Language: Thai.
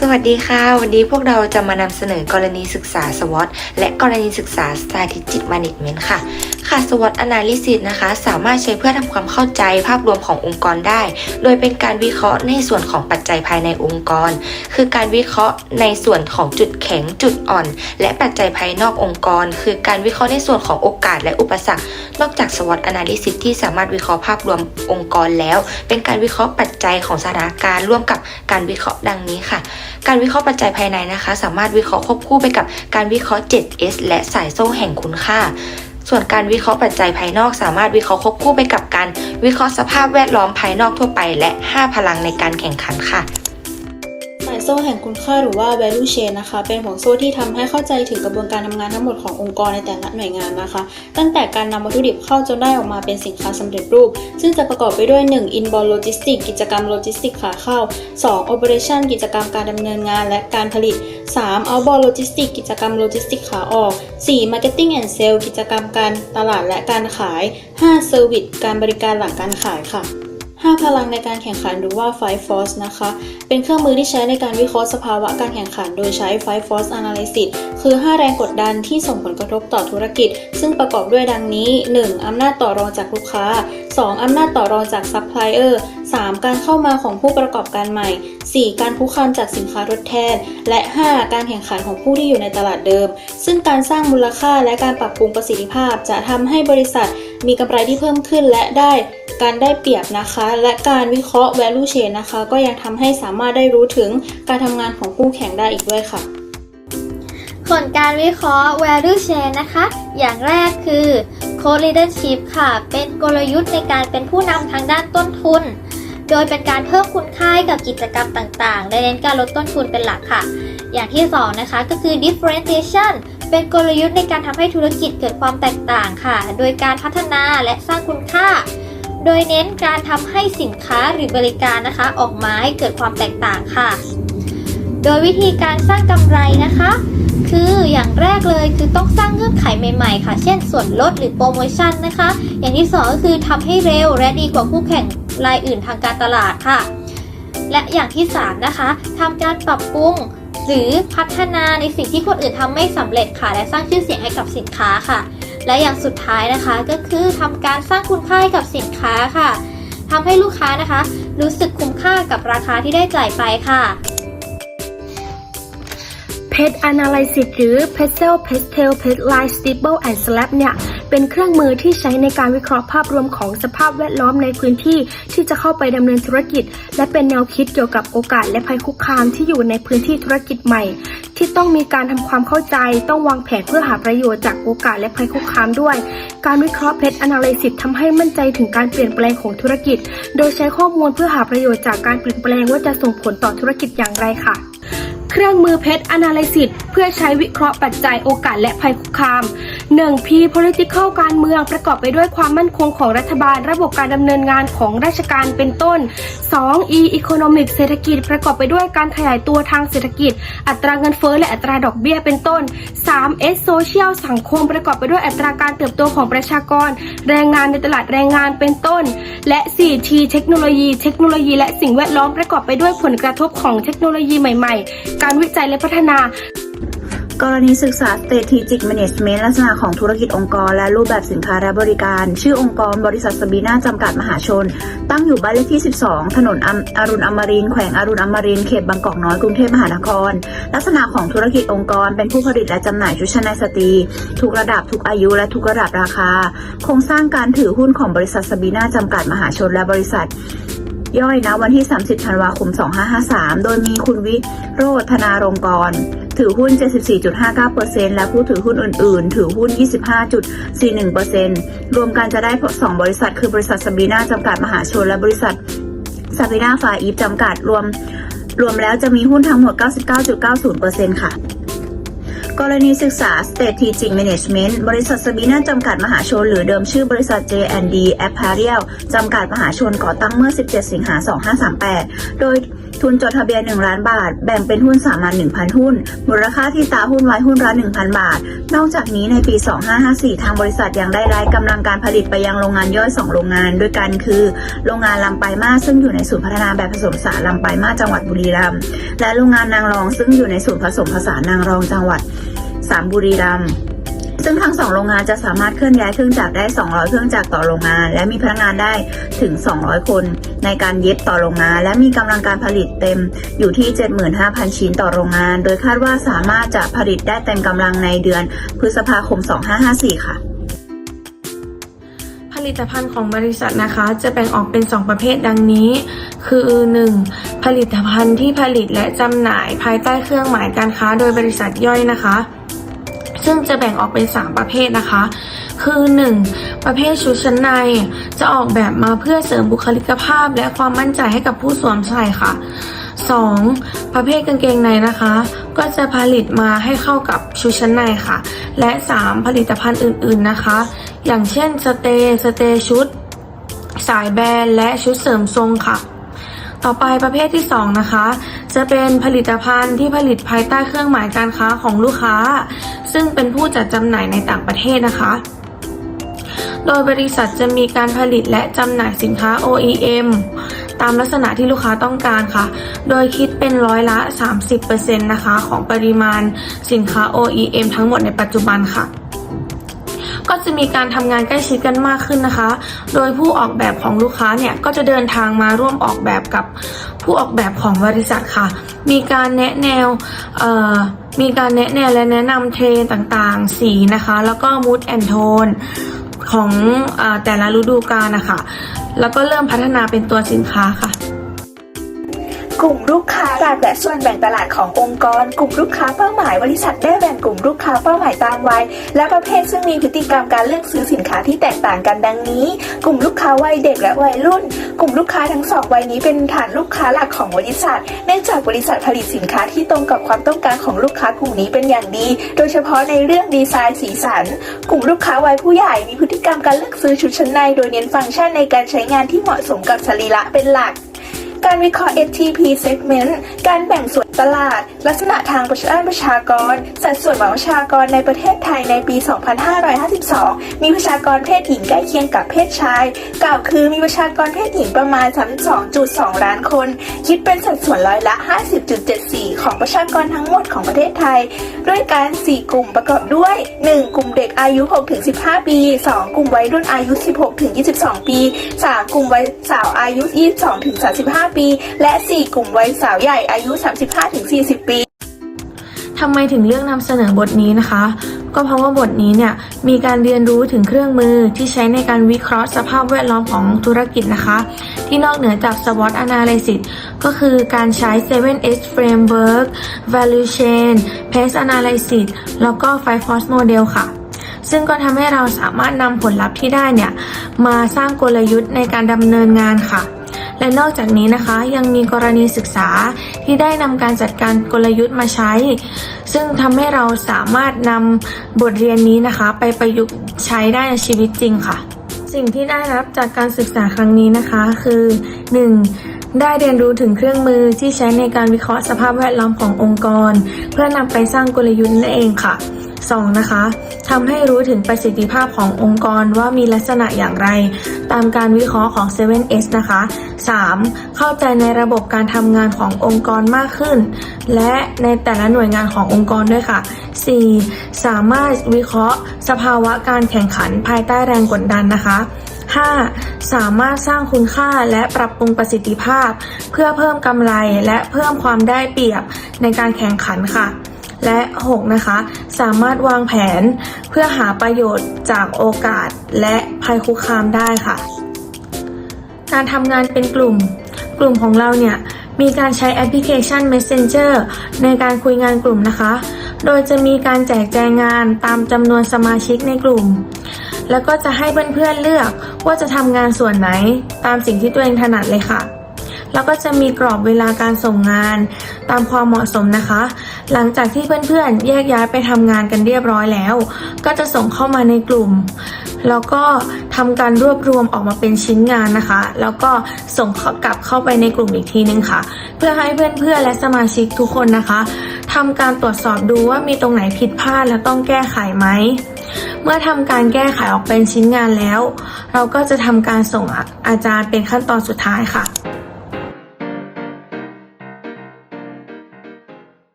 สวัสดีค่ะ วันนี้พวกเราจะมานำเสนอกรณีศึกษาสวอตและกรณีศึกษา Strategic Management ค่ะ ค่ะ SWOT Analysis นะคะ สามารถใช้เพื่อทำความเข้าใจภาพรวมขององค์กรได้ โดยเป็นการวิเคราะห์ในส่วนของปัจจัยภายในองค์กร คือการวิเคราะห์ในส่วนของจุดแข็งจุดอ่อน และปัจจัยภายนอกองค์กร คือการวิเคราะห์ในส่วนของโอกาสและอุปสรรค นอกจาก SWOT Analysis ที่สามารถวิเคราะห์ภาพรวมองค์กรแล้ว เป็นการวิเคราะห์ปัจจัยของสถานการณ์ร่วมกับการวิเคราะห์ดังนี้ค่ะ การวิเคราะห์ปัจจัยภายในนะคะ สามารถวิเคราะห์ควบคู่ไปกับการวิเคราะห์ 7S และสายโซ่แห่งคุณค่า ส่วนการวิเคราะห์ปัจจัยภายนอกสามารถวิเคราะห์ควบคู่ไปกับการวิเคราะห์สภาพแวดล้อมภายนอกทั่วไป และ 5 พลังในการแข่งขันค่ะ โซ่แห่งคุณค่าหรือว่า value chain นะคะ เป็นห่วงโซ่ที่ทำให้เข้าใจถึงกระบวนการทำงานทั้งหมดขององค์กรในแต่ละหน่วยงานนะคะ ตั้งแต่การนำวัตถุดิบเข้าจนได้ออกมาเป็นสินค้าสำเร็จรูป ซึ่งจะประกอบไปด้วย 1. inbound logistics กิจกรรมโลจิสติกขาเข้า 2. operation กิจกรรมการดำเนินงานและการผลิต 3. outbound logistics กิจกรรมโลจิสติกขาออก 4. marketing and Sales กิจกรรมการตลาดและการขาย 5. service การบริการหลังการขายค่ะ 5 พลังในการแข่งขันหรือว่า Five Force นะคะ เป็นเครื่องมือที่ใช้ในการวิเคราะห์สภาวะการแข่งขัน โดยใช้ Five Force Analysis คือ 5 แรงกดดันที่ส่งผลกระทบต่อธุรกิจ ซึ่งประกอบด้วยดังนี้ 1. อำนาจต่อรองจากลูกค้า 2. อำนาจต่อรองจากซัพพลายเออร์ 3. การเข้ามาของผู้ประกอบการใหม่ 4. การคุกคามจากสินค้าทดแทน และ 5. การแข่งขันของผู้ที่อยู่ในตลาดเดิม ซึ่งการสร้างมูลค่าและการปรับปรุงประสิทธิภาพ จะทำให้บริษัทมีกำไรที่เพิ่มขึ้นและได้ การได้เปรียบนะคะ และการวิเคราะห์ value chain นะคะ ก็ยังทำให้สามารถได้รู้ถึงการทำงานของคู่แข่งได้อีกด้วยค่ะผลการวิเคราะห์ value chain นะคะ อย่างแรกคือ co-leadership ค่ะ เป็นกลยุทธ์ในการเป็นผู้นำทางด้านต้นทุน โดยเป็นการเพิ่มคุณค่ากับกิจกรรมต่างๆและเน้นการลดต้นทุนเป็นหลักค่ะ อย่างที่สองนะคะก็คือ differentiation เป็นกลยุทธ์ในการทำให้ธุรกิจเกิดความแตกต่างค่ะ โดยการพัฒนาและสร้างคุณค่า โดยเน้นการทำให้สินค้าหรือบริการนะคะ ออกมาให้เกิดความแตกต่างค่ะ โดยวิธีการสร้างกำไรนะคะ คืออย่างแรกเลยคือต้องสร้างเงื่อนไขใหม่ ๆ ค่ะ เช่นส่วนลดหรือโปรโมชั่นนะคะ อย่างที่สองก็คือทำให้เร็วและดีกว่าคู่แข่งรายอื่นทางการตลาดค่ะ และอย่างที่สามนะคะทำการปรับปรุงหรือพัฒนาในสิ่งที่คนอื่นทำไม่สำเร็จค่ะ และสร้างชื่อเสียงให้กับสินค้าค่ะ และอย่างสุดท้ายนะคะก็คือทำการสร้างคุณค่าให้กับสินค้าค่ะทำให้ลูกค้านะคะ รู้สึกคุ้มค่ากับราคาที่ได้จ่ายไปค่ะ Pet Analysis หรือ Pestel Pestel Pet Line Stable and Slab เนี่ย เป็นเครื่องมือที่ใช้ในการวิเคราะห์ภาพรวมของสภาพแวดล้อมในพื้นที่ที่จะเข้าไปดำเนินธุรกิจ และเป็นแนวคิดเกี่ยวกับโอกาสและภัยคุกคามที่อยู่ในพื้นที่ธุรกิจใหม่ ที่ต้องมีการทำความเข้าใจ ต้องวางแผนเพื่อหาประโยชน์จากโอกาสและภัยคุกคามด้วย การวิเคราะห์ Pet Analysis ทำให้มั่นใจถึงการเปลี่ยนแปลงของธุรกิจ โดยใช้ข้อมูลเพื่อหาประโยชน์จากการเปลี่ยนแปลงว่าจะส่งผลต่อธุรกิจอย่างไรค่ะเครื่องมือเพชร Analysis เพื่อใช้วิเคราะห์ปัจจัยโอกาสและภัยคุกคาม 1. P political การเมืองประกอบไปด้วยความมั่นคงของรัฐบาล ระบบการดำเนินงานของราชการเป็นต้น 2. E economic เศรษฐกิจประกอบไปด้วยการขยายตัวทางเศรษฐกิจ อัตราเงินเฟ้อและอัตราดอกเบี้ยเป็นต้น 3. S social สังคมประกอบไปด้วยอัตราการเติบโตของประชากร แรงงานในตลาดแรงงานเป็นต้น และ 4. T เทคโนโลยี เทคโนโลยีและสิ่งแวดล้อมประกอบไปด้วยผลกระทบของเทคโนโลยีใหม่ ๆ การวิจัยและพัฒนา กรณีศึกษา Strategic Management ลักษณะของธุรกิจองค์กร และรูปแบบสินค้าและบริการ ชื่อองค์กรบริษัทสบีนาจำกัดมหาชน ตั้งอยู่บ้านเลขที่ 12 ถนนออรุณอมรินแขวงอรุณอมรินเขตบางกอกน้อยกรุงเทพมหานคร ลักษณะของธุรกิจองค์กร เป็นผู้ผลิตและจำหน่ายชุดชั้นในสตรี ทุกระดับทุกอายุและทุกระดับราคา โครงสร้างการถือหุ้นของบริษัทสบีนาจำกัดมหาชนและบริษัทย่อยนะวันที่ 30 ธันวาคม 2553 โดยมีคุณวิโรธนารงกร ถือหุ้น 74.59%และผู้ถือหุ้นอื่นๆ ถือหุ้น 25.41%รวมกันจะได้ 2 บริษัท คือบริษัทสบีนาจำกัดมหาชน และบริษัทสบีนาฟาอีฟจำกัดรวม รวมแล้วจะมีหุ้นทั้งหมด 99.90%ค่ะกรณีศึกษา Strategic Management บริษัทสบีนาจำกัดมหาชน หรือเดิมชื่อบริษัท J&D Apparel จำกัดมหาชนก่อตั้งเมื่อ 17 สิงหา 2538 โดย ทุนจดทะเบียน 1 ล้านบาท แบ่งเป็นหุ้นสามัญ1,000 หุ้น มูลค่าที่ตาหุ้นไว้หุ้นละ1,000 บาท นอกจากนี้ในปี 2554 ทางบริษัทยังได้รายกำลังการผลิตไปยังโรงงานย่อย 2 โรงงานด้วยกันคือ โรงงานลำปายมาซึ่งอยู่ในศูนย์พัฒนาแบบผสมผสานลำปายมาจังหวัดบุรีรัมย์และโรงงานนางรองซึ่งอยู่ในศูนย์ผสมผสานนางรองจังหวัดสามบุรีรัมย์ ซึ่งทั้งสองโรงงานจะสามารถเคลื่อนย้ายเครื่องจักรได้ 200 เครื่องจักรต่อโรงงาน และมีพนักงานได้ถึง 200 คน ในการเย็บต่อโรงงาน และมีกำลังการผลิตเต็มอยู่ที่ 75,000 ชิ้นต่อโรงงาน โดยคาดว่าสามารถจะผลิตได้เต็มกำลังในเดือนพฤษภาคม 2554 ค่ะผลิตภัณฑ์ของบริษัทนะคะ จะแบ่งออกเป็น 2 ประเภทดังนี้ คือ 1. ผลิตภัณฑ์ที่ผลิตและจำหน่ายภายใต้เครื่องหมายการค้าโดยบริษัทย่อยนะคะ ซึ่งจะแบ่งออกเป็น 3 ประเภทนะคะ คือ 1. ประเภทชุดชั้นใน จะออกแบบมาเพื่อเสริมบุคลิกภาพ และความมั่นใจให้กับผู้สวมใส่ค่ะ 2. ประเภทกางเกงในนะคะ ก็จะผลิตมาให้เข้ากับชุดชั้นในค่ะ และ 3. ผลิตภัณฑ์อื่นๆนะคะ อย่างเช่นสเตย์สเตย์ชุด สายแบรนด์และชุดเสริมทรงค่ะ ต่อไปประเภทที่ 2 นะคะ จะเป็นผลิตภัณฑ์ที่ผลิตภายใต้เครื่องหมายการค้าของลูกค้า ซึ่งเป็นผู้จัดจำหน่ายในต่างประเทศนะคะ โดยบริษัทจะมีการผลิตและจำหน่ายสินค้า OEM ตามลักษณะที่ลูกค้าต้องการค่ะ โดยคิดเป็นร้อยละ 30%นะคะ ของปริมาณสินค้า OEM ทั้งหมดในปัจจุบันค่ะ ก็จะมีการทำงานใกล้ชิดกันมากขึ้นนะคะ โดยผู้ออกแบบของลูกค้าเนี่ยก็จะเดินทางมาร่วมออกแบบกับผู้ออกแบบของบริษัทค่ะ มีการแนะแนวมีการแนะแนวและแนะนำเทรนต่างๆ สีนะคะ แล้วก็มูดแอนโทนของอแต่ละฤดูกาลนะคะ แล้วก็เริ่มพัฒนาเป็นตัวสินค้าค่ะ กลุ่มลูกค้าตามและส่วนแบ่งตลาดขององค์กร กลุ่มลูกค้าเป้าหมาย บริษัทได้แบ่งกลุ่มลูกค้าเป้าหมายตามวัยและประเภทซึ่งมีพฤติกรรมการเลือกซื้อสินค้าที่แตกต่างกันดังนี้ กลุ่มลูกค้าวัยเด็กและวัยรุ่น กลุ่มลูกค้าทั้งสองวัยนี้เป็นฐานลูกค้าหลักของบริษัท เนื่องจากบริษัทผลิตสินค้าที่ตรงกับความต้องการของลูกค้ากลุ่มนี้เป็นอย่างดี โดยเฉพาะในเรื่องดีไซน์สีสัน กลุ่มลูกค้าวัยผู้ใหญ่มีพฤติกรรมการเลือกซื้อชุดชั้นใน โดยเน้นฟังก์ชันในการใช้งานที่เหมาะสมกับสรีระเป็นหลัก การวิเคราะห์ STP segment การแบ่งส่วนตลาด ลักษณะทางประชาประชากร สัดส่วนของประชากรในประเทศไทยในปี 2552 มีประชากรเพศหญิงใกล้เคียงกับเพศชาย กล่าวคือมีประชากรเพศหญิงประมาณ 32.2 ล้านคน คิดเป็นสัดส่วนร้อยละ 50.74 ของประชากรทั้งหมดของประเทศไทย ด้วยการ 4 กลุ่มประกอบด้วย 1. กลุ่มเด็กอายุ 6-15 ปี 2. กลุ่มวัยรุ่นอายุ 16-22 ปี 3. กลุ่มวัยสาวอายุ 22-35ปี และ 4 กลุ่มวัยสาวใหญ่อายุ 35-40 ปีทำไมถึงเลือกนำเสนอบทนี้นะคะ ก็เพราะว่าบทนี้เนี่ยมีการเรียนรู้ถึงเครื่องมือที่ใช้ในการวิเคราะห์สภาพแวดล้อมของธุรกิจนะคะ ที่นอกเหนือจาก SWOT Analysis ก็คือการใช้ 7S Framework Value Chain Pace Analysis แล้วก็ Five Force Model ค่ะ ซึ่งก็ทำให้เราสามารถนำผลลัพธ์ที่ได้เนี่ยมาสร้างกลยุทธ์ในการดำเนินงานค่ะ และนอกจากนี้นะคะยังมีกรณีศึกษาที่ได้นำการจัดการกลยุทธ์มาใช้ ซึ่งทำให้เราสามารถนำบทเรียนนี้นะคะ ไปประยุกต์ใช้ได้ในชีวิตจริงค่ะ สิ่งที่ได้รับจากการศึกษาครั้งนี้นะคะคือ 1. ได้เรียนรู้ถึงเครื่องมือที่ใช้ในการวิเคราะห์สภาพแวดล้อมขององค์กร เพื่อนำไปสร้างกลยุทธ์นั่นเองค่ะ 2. นะคะทำให้รู้ถึงประสิทธิภาพขององค์กรว่ามีลักษณะอย่างไร ตามการวิเคราะห์ของ 7S นะคะ 3. เข้าใจในระบบการทำงานขององค์กรมากขึ้น และในแต่ละหน่วยงานขององค์กรด้วยค่ะ 4. สามารถวิเคราะห์ สภาวะการแข่งขันภายใต้แรงกดดันนะคะ 5. สามารถสร้างคุณค่าและปรับปรุงประสิทธิภาพ เพื่อเพิ่มกำไรและเพิ่มความได้เปรียบในการแข่งขันค่ะ และ 6 นะคะ สามารถวางแผนเพื่อหาประโยชน์จากโอกาสและภัยคุกคามได้ค่ะ การทำงานเป็นกลุ่ม กลุ่มของเราเนี่ยมีการใช้แอปพลิเคชัน Messenger ในการคุยงานกลุ่มนะคะ โดยจะมีการแจกแจงงานตามจำนวนสมาชิกในกลุ่ม แล้วก็จะให้เพื่อนๆเลือกว่าจะทำงานส่วนไหนตามสิ่งที่ตัวเองถนัดเลยค่ะ แล้วก็จะมีกรอบเวลาการส่งงาน ตามความเหมาะสมนะคะ หลังจากที่เพื่อนๆ แยกย้ายไปทำงานกันเรียบร้อยแล้ว ก็จะส่งเข้ามาในกลุ่ม แล้วก็ทำการรวบรวมออกมาเป็นชิ้นงานนะคะ แล้วก็ส่งกลับเข้าไปในกลุ่มอีกทีนึงค่ะ เพื่อให้เพื่อนๆ และสมาชิกทุกคนนะคะทำการตรวจสอบดูว่ามีตรงไหนผิดพลาดและต้องแก้ไขไหม เมื่อทำการแก้ไขออกเป็นชิ้นงานแล้ว เราก็จะทำการส่งอาจารย์เป็นขั้นตอนสุดท้ายค่ะ